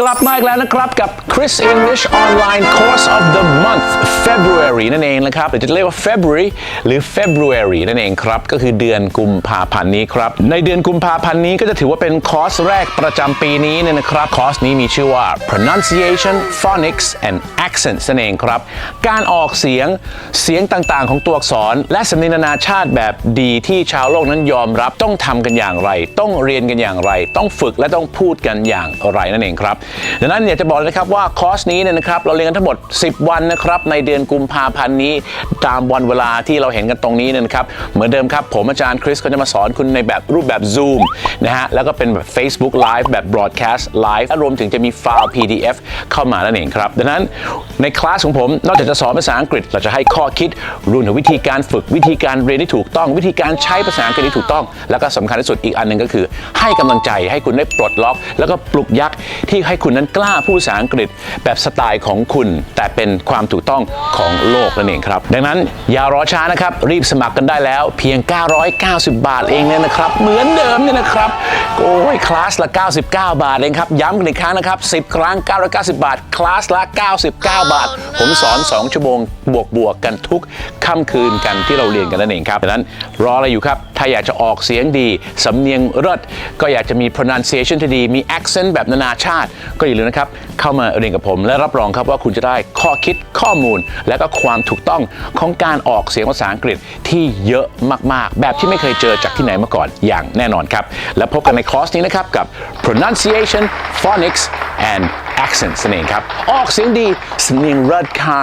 กลับมาอีกแล้วนะครับกับ Chris English Online Course of the Month February นั่นเองนะครับหรือจะเรียกว่า February หรือ February นั่นเองครับ ก็คือเดือนกุมภาพันธ์นี้ครับ ในเดือนกุมภาพันธ์นี้ก็จะถือว่าเป็นคอร์สแรกประจำปีนี้เนี่ยนะครับ คอร์สนี้มีชื่อว่า pronunciation phonics and accents นั่นเองครับ การออกเสียงเสียงต่างๆ ของตัวอักษร และสำเนียงนานาชาติแบบดีที่ชาวโลกนั้นยอมรับต้องทำกันอย่างไร ต้องเรียนกันอย่างไร ต้องฝึกและต้องพูดกันอย่างไรนั่นเองครับดังนั้นอยากจะบอกเลยนะครับว่าคอร์สนี้เนี่ยนะครับเราเรียนกันทั้งหมด 10 วันนะครับในเดือนกุมภาพันธ์นี้ตามวันเวลาที่เราเห็นกันตรงนี้เนยนะครับเหมือนเดิมครับ ผมอาจารย์คริสก็จะมาสอนคุณในแบบรูปแบบ Zoom นะฮะแล้วก็เป็นแบบ Facebook Live แบบ Broadcast Live และรวมถึงจะมีไฟล์ PDF เข้ามานั่นเองครับดังนั้นในคลาสของผมนอกจากจะสอนภาษาอังกฤษเราจะให้ข้อคิดรวมถึงวิธีการฝึกวิธีการเรียนที่ถูกต้อง วิธีการใช้ภาษาอังกฤษที่ถูกต้อง แล้วก็สำคัญที่สุดอีกอันหนึ่งก็คือ ให้กำลังใจให้คุณได้ปลดล็อก แล้วก็ปลุกยักษ์ที่ให้คุณนั้นกล้าพูดภาษาอังกฤษแบบสไตล์ของคุณ แต่เป็นความถูกต้องของโลกนั่นเองครับ ดังนั้นอย่ารอช้านะครับ รีบสมัครกันได้แล้วเพียง 990 บาทเองเนี่ยนะครับ เหมือนเดิมเนี่ยนะครับโอ้ยคลาสละ 99 บาทเองครับ ย้ำกันอีกครั้งนะครับ 10 ครั้ง 990 บาท คลาสละ 99 บาท ผมสอน 2 ชั่วโมงบวกบวกๆกันทุกค่ำคืนกันที่เราเรียนกันนั่นเองครับดังนั้นรออะไรอยู่ครับ ถ้าอยากจะออกเสียงดี สำเนียงเลิศก็อยากจะมี pronunciation ที่ดี มี accent แบบนานาชาติก็อย่าลืมนะครับเข้ามาเรียนกับผม และรับรองครับว่าคุณจะได้ข้อคิดข้อมูล และก็ความถูกต้องของการออกเสียงภาษาอังกฤษที่เยอะมากๆ แบบที่ไม่เคยเจอจากที่ไหนมาก่อนอย่างแน่นอนครับ และพบกันในคอร์สนี้นะครับกับ pronunciation phonics and accents นั่นเองครับออกเสียงดีสำเนียงเลิศค่ะ